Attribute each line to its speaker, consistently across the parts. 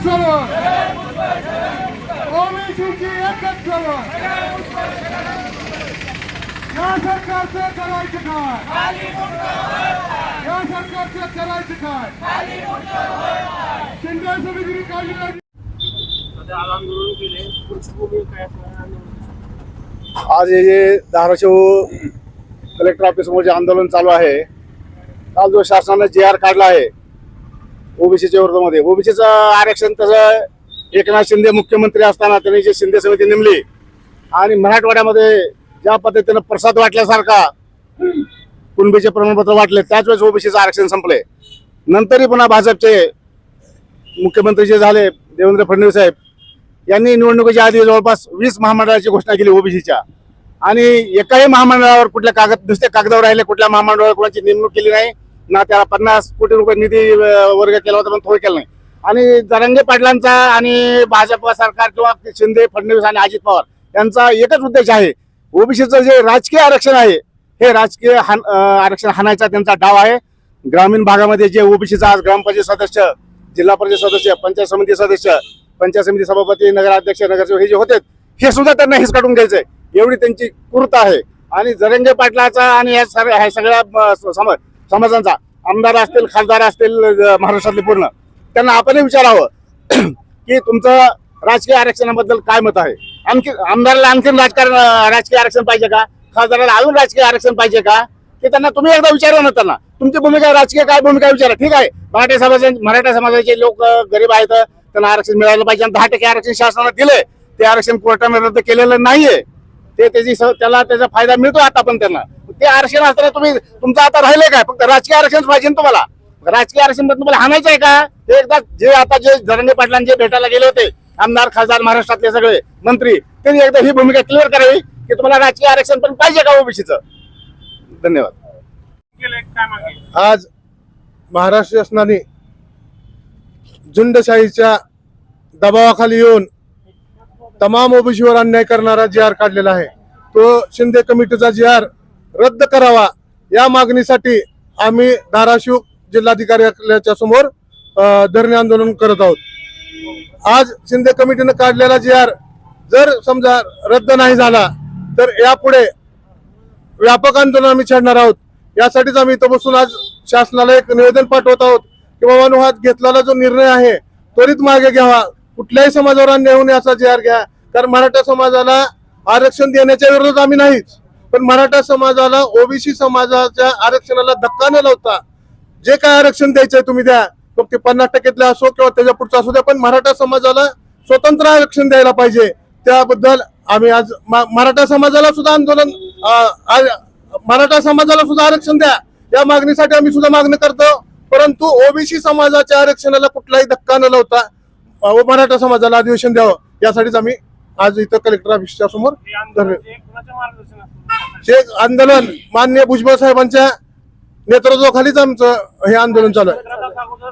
Speaker 1: एकच चळवळ ओबीसीची एकच चळवळ या सरकारचं करायचं काय? या सरकारचं करायचं काय? शिंदे समितीने काढलेला
Speaker 2: आज हे जे धाराशिव कलेक्टर ऑफिस जे आंदोलन चालू आहे काल जो शासनाने जे आर काढला आहे ओबीसीच्या विरोधामध्ये. ओबीसीचं आरक्षण तसं एकनाथ शिंदे मुख्यमंत्री असताना त्यांनी जी शिंदे समिती नेमली आणि मराठवाड्यामध्ये ज्या पद्धतीनं प्रसाद वाटल्यासारखा कुणबीचे प्रमाणपत्र वाटले त्याच वेळेस ओबीसीचं आरक्षण संपले. नंतरही पुन्हा भाजपचे मुख्यमंत्री जे झाले देवेंद्र फडणवीस साहेब यांनी निवडणुकीच्या आधी जवळपास वीस महामंडळाची घोषणा केली ओबीसीच्या. आणि एकाही महामंडळावर कुठल्या कागद नुसते कागदावर राहिले कुठल्या महामंडळावर कोणाची नेमणूक केली नाही ना त्याला पन्नास कोटी रुपये निधी वर्ग केला होता पण थोडं केलं नाही. आणि जरंगे पाटलांचा आणि भाजप सरकार किंवा शिंदे फडणवीस आणि अजित पवार यांचा एकच उद्देश आहे. ओबीसीचं जे राजकीय आरक्षण आहे हे राजकीय हान- आरक्षण हाणायचा त्यांचा डाव आहे. ग्रामीण भागामध्ये जे ओबीसीचा आज ग्रामपंचायत सदस्य जिल्हा परिषद सदस्य पंचायत समिती सदस्य पंचायत समिती सभापती नगराध्यक्ष नगरसेवक हे जे होते हे सुद्धा त्यांना हिसकाटून घ्यायचंय एवढी त्यांची कुर्त आहे. आणि जरंगे पाटलाचा आणि या सर- ह्या सगळ्या समज समाजांचा. आमदार असतील खासदार असतील महाराष्ट्रातले पूर्ण. त्यांना आपणही विचारावं की तुमचं राजकीय आरक्षणाबद्दल काय मत आहे? आणखी आमदाराला आणखीन राजकारण राजकीय आरक्षण पाहिजे का? खासदाराला अजून राजकीय आरक्षण पाहिजे का? ते त्यांना तुम्ही एकदा विचारा ना त्यांना. तुमची भूमिका राजकीय काय भूमिका विचारा. ठीक आहे? मराठा समाजाचे मराठा समाजाचे लोक गरीब आहेत त्यांना आरक्षण मिळालं पाहिजे आणि दहा टक्के आरक्षण शासनाने दिले ते आरक्षण कोर्टाने रद्द केलेलं नाहीये. ते त्याची त्याला त्याचा फायदा मिळतो आता पण त्यांना. ते आरक्षण असताना तुम्ही तुमचं आता राहिले काय? फक्त राजकीय आरक्षण पाहिजे तुम्हाला. राजकीय आरक्षण तुम्हाला हाणायचं आहे का? ते एकदा जे आता जे धरणे पाटलांचे भेटायला गेले होते आमदार खासदार महाराष्ट्रातले सगळे मंत्री त्यांनी एकदा ही भूमिका क्लिअर करावी की तुम्हाला राजकीय आरक्षण पण पाहिजे का ओबीसीचं? धन्यवाद.
Speaker 3: काय
Speaker 4: आज महाराष्ट्र शासनाने झुंडशाहीच्या दबावाखाली येऊन तमाम ओबीसीवर अन्याय करणारा जी आर काढलेला आहे तो शिंदे कमिटीचा जी आर रद्द करावा. या मागणीसाठी आम्ही धाराशिव जिल्हाधिकाऱ्याच्या समोर धरणे आंदोलन करत आहोत. आज शिंदे कमिटीनं काढलेला जी आर जर समजा रद्द नाही झाला तर यापुढे व्यापक आंदोलन आम्ही छेडणार आहोत. यासाठीच आम्ही इथं बसून आज शासनाला एक निवेदन पाठवत आहोत की बाबा हा घेतलेला जो निर्णय आहे त्वरित मागे घ्यावा. कुठल्याही समाजावर अन्याय होऊन याचा जी आर घ्या. कारण मराठा समाजाला आरक्षण देण्याच्या विरोधात आम्ही नाहीच. पण मराठा समाजाला ओबीसी समाजाच्या आरक्षणाला धक्का न लावता जे काय आरक्षण द्यायचंय तुम्ही द्या मग ते पन्नास टक्क्यातले असो किंवा त्याच्या पुढचं असू द्या पण मराठा समाजाला स्वतंत्र आरक्षण द्यायला पाहिजे. त्याबद्दल आम्ही आज मराठा समाजाला सुद्धा आंदोलन मराठा समाजाला सुद्धा आरक्षण द्या. या मागणीसाठी आम्ही सुद्धा मागणी करतो. परंतु ओबीसी समाजाच्या आरक्षणाला कुठलाही धक्का न लावता मराठा समाजाला अधिवेशन द्यावं. यासाठीच आम्ही आज इथं कलेक्टर ऑफिसच्या समोर धरले.
Speaker 3: हे
Speaker 4: आंदोलन मान्य भुजबळ साहेबांच्या नेतृत्वाखालीच आमचं हे आंदोलन चालू आहे.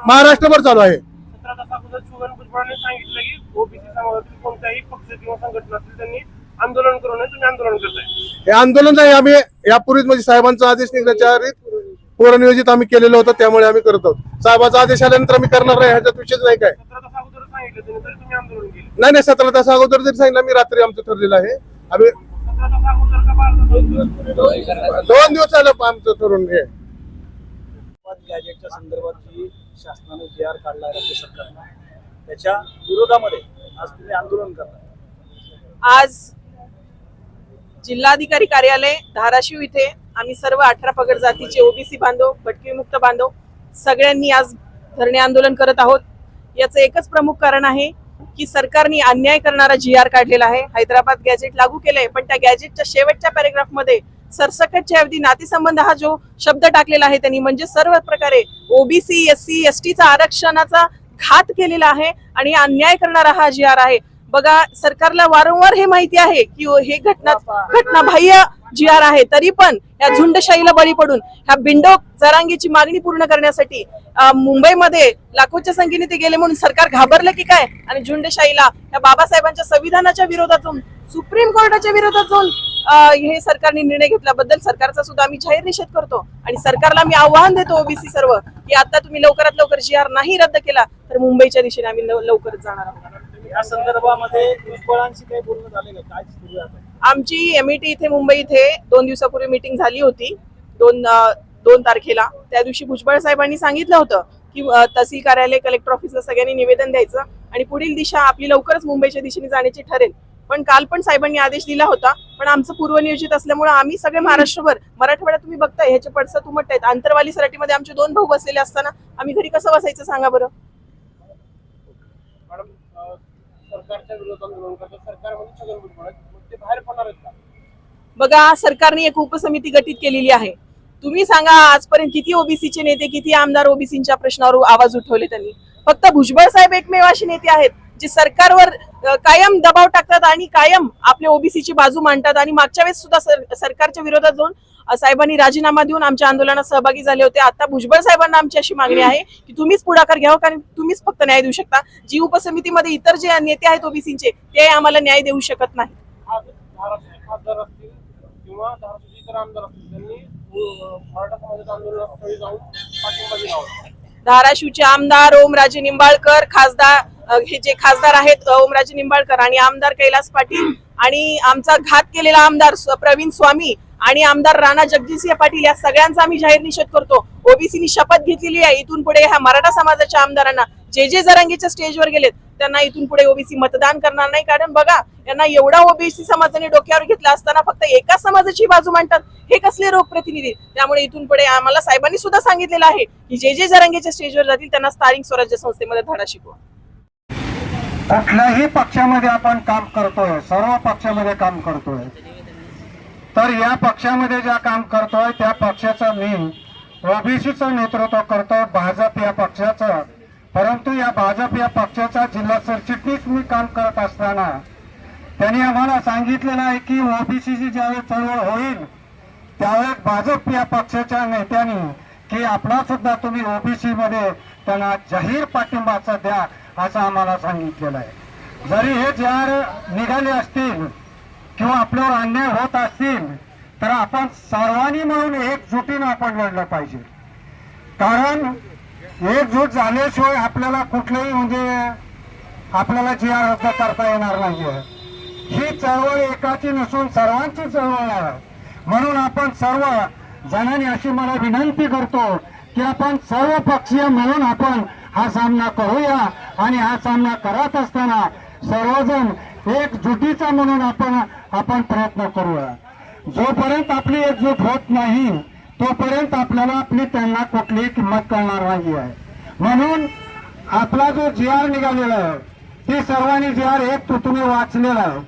Speaker 4: महाराष्ट्रभर चालू आहे.
Speaker 3: सतरा तास अगोदर छगन भुजबळांनी सांगितलं की ओबीसी समाजातील कोणत्याही पक्ष किंवा संघटना असतील त्यांनी आंदोलन करू नये तुम्ही आंदोलन करताय.
Speaker 4: हे आंदोलन नाही आम्ही यापूर्वीच म्हणजे साहेबांचा आदेश निघण्याच्या आधी पूर्वनियोजित आम्ही केलेलं होतं त्यामुळे आम्ही करत आहोत. साहेबाचा आदेश आल्यानंतर आम्ही करणार नाही ह्याच्यात विषयच नाही काय.
Speaker 3: सतरा तास अगोदर सांगितलं त्यांनी तरी तुम्ही आंदोलन केलं.
Speaker 4: नाही नाही सतरा तास अगोदर जरी सांगितलं मी रात्री आमचं ठरलेलं आहे. आम्ही दोन दिवस झालं आमचं ठरून हे.
Speaker 5: गॅजेटच्या संदर्भात जी शासनाने जी आर काढला राज्य सरकारनं. त्याच्या विरोधामध्ये आज तुम्ही आंदोलन करता
Speaker 6: आज जिल्हाधिकारी कार्यालय धाराशिव इथे आम्ही सर्व अठरा पगड जातीचे ओबीसी बांधव भटकी मुक्त बांधव सगळ्यांनी आज धरणे आंदोलन करत आहोत. याचं एकच प्रमुख कारण आहे की सरकारने अन्याय करणारा जी आर काढलेला आहे. हैदराबाद गॅजेट लागू केलंय पण त्या गॅजेटच्या शेवटच्या पॅरेग्राफमध्ये सरसकटच्या ऐवजी नातेसंबंध हा जो शब्द टाकलेला आहे त्यांनी म्हणजे सर्व प्रकारे ओबीसी एस सी एस टीचा आरक्षणाचा घात केलेला आहे आणि अन्याय करणारा हा जी आर आहे. बघा सरकारला वारंवार हे माहिती आहे की हे घटना घटनाबाह्य जी आर आहे तरी पण या झुंडशाहीला बळी पडून ह्या बिंडोक जरांगीची मागणी पूर्ण करण्यासाठी मुंबईमध्ये लाखोच्या संख्येने ते गेले म्हणून सरकार घाबरलं की काय? आणि झुंडशाहीला या बाबासाहेबांच्या संविधानाच्या विरोधातून सुप्रीम कोर्टाच्या विरोधात जाऊन हे सरकारने निर्णय घेतल्याबद्दल सरकारचा सुद्धा आम्ही जाहीर निषेध करतो. आणि सरकारला मी आव्हान देतो ओबीसी सर्व की आता तुम्ही लवकरात लवकर जी आर नाही रद्द केला तर मुंबईच्या दिशेने आम्ही लवकरच जाणार आहोत.
Speaker 5: या संदर्भामध्ये काही बोलणं झाले काय सुरू आहे
Speaker 6: आमची एमईटी इथे मुंबई इथे दोन दिवसापूर्वी मीटिंग झाली होती. दोन दोन तारखेला. त्या दिवशी भुजबळ साहेबांनी सांगितलं होतं की तहसील कार्यालय कलेक्टर ऑफिसला सगळ्यांनी निवेदन द्यायचं आणि पुढील दिशा आपली लवकरच मुंबईच्या दिशेने जाण्याची ठरेल. पण काल पण साहेबांनी आदेश दिला होता पण आमचं पूर्वनियोजित असल्यामुळे आम्ही सगळे महाराष्ट्रभर मराठवाड्यात तुम्ही बघताय ह्याचे पडसं तुमट आहेत. आंतरवाली सराटीमध्ये आमचे दोन भाऊ बसलेले असताना आम्ही घरी कसं बसायचं सांगा बरं?
Speaker 3: सरकारच्या विरोधात सरकारमध्ये
Speaker 6: बघा सरकारने एक उपसमिती गठीत केलेली आहे. तुम्ही सांगा आजपर्यंत किती ओबीसीचे नेते किती आमदार ओबीसीच्या प्रश्नावर आवाज उठवले त्यांनी? फक्त भुजबळ साहेब एकमेव असे नेते आहेत जे सरकारवर कायम दबाव टाकतात आणि कायम आपल्या ओबीसीची बाजू मांडतात आणि मागच्या वेळेस सुद्धा सर- सरकारच्या विरोधात जाऊन साहेबांनी राजीनामा देऊन आमच्या आंदोलनात सहभागी झाले होते. आता भुजबळ साहेबांना आमची अशी मागणी आहे की तुम्हीच पुढाकार घ्यावं कारण तुम्हीच फक्त न्याय देऊ शकता. जी उपसमितीमध्ये इतर जे नेते आहेत ओबीसीचे ते आम्हाला न्याय देऊ शकत नाही
Speaker 3: आज धाराशिवचे खासदार असतील किंवा धाराशिवचे इतर आमदार असतील त्यांनी मराठा समाजाच्या आंदोलनास्थळी जाऊन पाठिंबा दिला
Speaker 6: धाराशिवचे आमदार ओमराजे निंबाळकर खासदार हे जे खासदार आहेत ओमराजे निंबाळकर आणि आमदार कैलास पाटील आणि आमचा घात केलेला आमदार प्रवीण स्वामी आणि आमदार राणा जगजितसिंह पाटील या सगळ्यांचा आम्ही जाहीर निषेध करतो. ओबीसीनी शपथ घेतलेली आहे. इथून पुढे ह्या मराठा समाजाच्या आमदारांना जे जे जरांगीच्या स्टेजवर गेलेत त्यांना इथून पुढे ओबीसी मतदान करणार नाही. कारण बघा यांना एवढा ओबीसी समाजाने डोक्यावर घेतला असताना फक्त एका समाजाची बाजू मांडतात. हे कसले लोकप्रतिनिधी? त्यामुळे इथून पुढे आम्हाला साहेबांनी सुद्धा सांगितलेलं आहे की जे जे जरांगीच्या स्टेजवर जातील त्यांना स्थानिक स्वराज्य संस्थेमध्ये धडा शिकवा.
Speaker 1: कुठल्याही पक्षामध्ये आपण काम करतोय सर्व पक्षामध्ये काम करतोय. तर या पक्षामध्ये ज्या काम करतोय त्या पक्षाचं मी ओबीसीचं नेतृत्व करतोय भाजप या पक्षाचं. परंतु या भाजप या पक्षाचा जिल्हा सरचिटणीस मी काम करत असताना त्यांनी आम्हाला सांगितलेलं आहे की ओबीसीची ज्यावेळेस चळवळ होईल त्यावेळेस भाजप या पक्षाच्या नेत्यांनी की आपला सुद्धा तुम्ही ओबीसी मध्ये त्यांना जाहीर पाठिंबाचा द्या असं आम्हाला सांगितलेलं आहे. जरी हे जार निघाले असतील किंवा आपल्यावर अन्याय होत असतील तर आपण सर्वांनी मिळून एकजुटीनं आपण लढलं पाहिजे. कारण एकजूट झाल्याशिवाय आपल्याला कुठलंही म्हणजे आपल्याला जी आर रद्द करता येणार नाहीये. ही चळवळ एकाची नसून सर्वांची चळवळ आहे. म्हणून आपण सर्व जणांनी अशी मला विनंती करतो की आपण सर्व पक्षीय मिळून आपण हा सामना करूया आणि हा सामना करत असताना सर्वजण एकजुटीचा म्हणून आपण आपण प्रयत्न करूया. जोपर्यंत आपली एकजूट होत नाही तोपर्यंत आपल्याला आपली त्यांना कुठलीही किंमत कळणार नाही आहे म्हणून आपला जो जी आर निघालेला आहे ते सर्वांनी जी आर एक तो तुम्ही वाचलेला आहे.